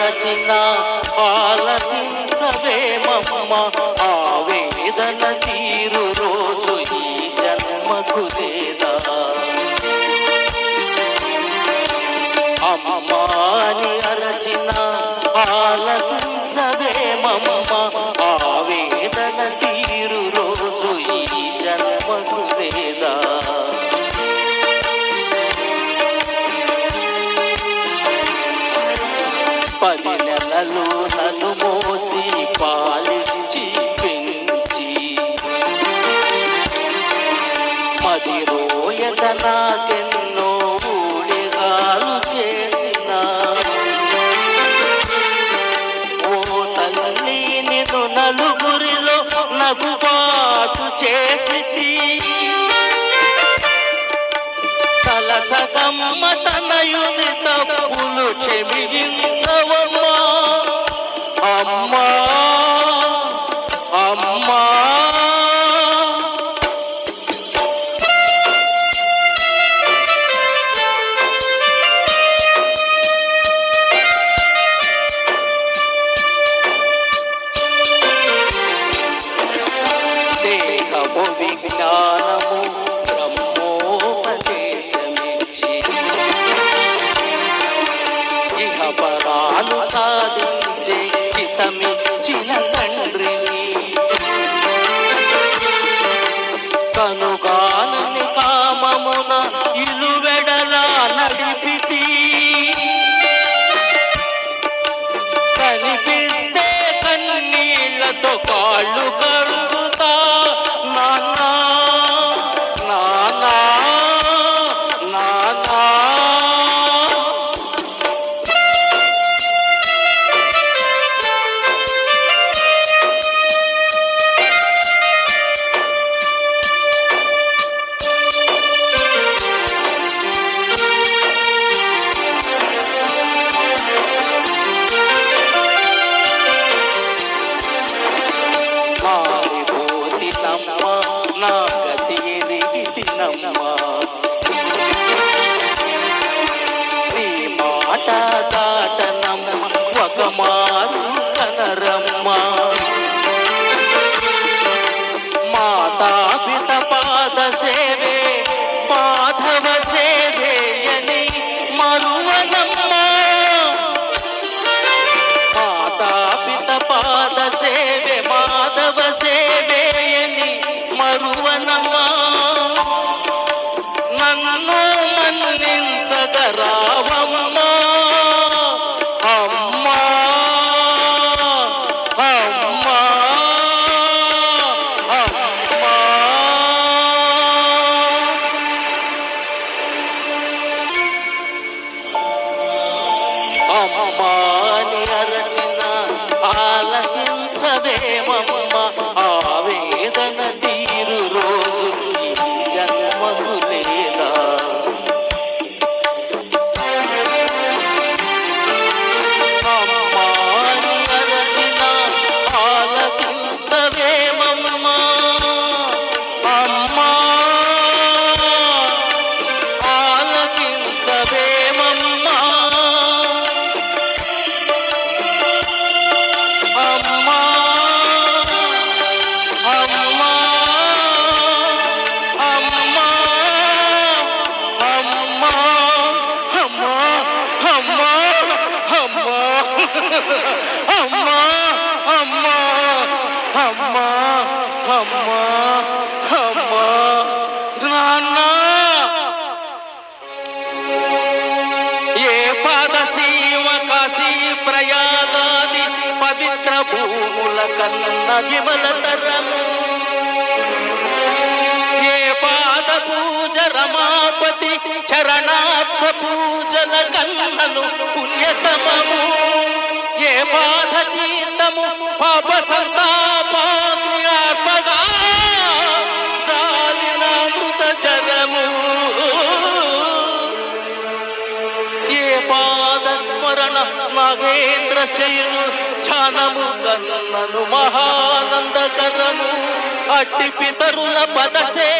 రచన ఆలసించవేమమ్మ ఆవేదన తీరు ఆలకించవేమమ్మ ఆవేదన తీరు రోజు ఈ జన్మకు లేదా పది నెలలు నన్ను మోసి పాలించి పెంచి. మది రోయక నగుబాటు చేసి తలచకమ్మ తనయుని తప్పులు క్షమించవమ్మా అమ్మా. జ్ఞానము బ్రహ్మోపదేశమిచ్చి ఇహ పరాలు సాధించే హితమిచ్చిన తండ్రిని. కనుగానని కామమున ఇలువెడలా నడిపితి. కనిపిస్తే కన్నీళ్ళతో కాళ్ళు నన్ను మన్నించగరావమ్మా అమ్మా. అమ్మా. అమ్మా. అమ్మాని అరచిన ఆలకించవేమమ్మ అమ్మా అమ్మా అమ్మా అమ్మా అమ్మా. నాన్న. ఏ పాదసీమ కాశీ ప్రయాగాది పవిత్ర భూముల కన్న విమలతరం ఏ పాద పూజ రమాపతి చరణార్థ పూజల కన్నను పాద తీర్థము పాప సంతాపాత్మగా జాలిన మృత జరము ఏ పాద నాగేంద్ర శైలు ధ్యానము కన్నను మహానందకరము అట్టి పితరుల పదసే